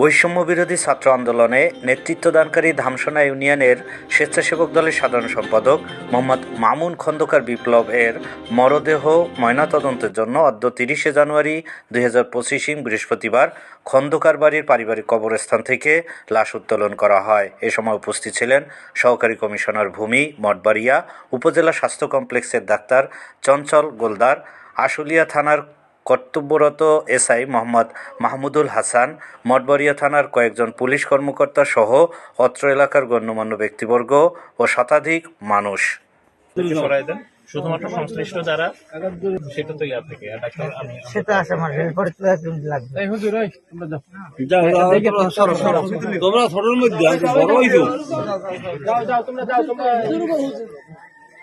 বৈষম্য বিরোধী ছাত্র আন্দোলনে নেতৃত্বদানকারী ধামসোনা ইউনিয়নের স্বেচ্ছাসেবক দলের সাধারণ সম্পাদক মোহাম্মদ মামুন খন্দকার বিপ্লব এর মরদেহ ময়নাতদন্তের জন্য অদ্য তিরিশে জানুয়ারি দুই হাজার পঁচিশে বৃহস্পতিবার খন্দকার বাড়ির পারিবারিক কবরস্থান থেকে লাশ উত্তোলন করা হয়। এ সময় উপস্থিত ছিলেন সহকারী কমিশনার ভূমি মঠবাড়িয়া, উপজেলা স্বাস্থ্য কমপ্লেক্সের ডাক্তার চঞ্চল গোলদার, আশুলিয়া থানার কর্তব্যরত এসআই মোহাম্মদ মাহমুদুল হাসান মঠবাড়িয়া থানার কয়েকজন পুলিশ কর্মকর্তা সহ অত্র এলাকার গণ্যমান্য ব্যক্তিবর্গ ও শতাধিক মানুষ। শুধুমাত্র সংশ্লিষ্ট যারা সেটা তো ইয়া থেকে আমি সেটা আছে আমার রেলপরে তো একদম লাগবে। তোমরা ছোটর মধ্যে আমি তো বড় হইছো।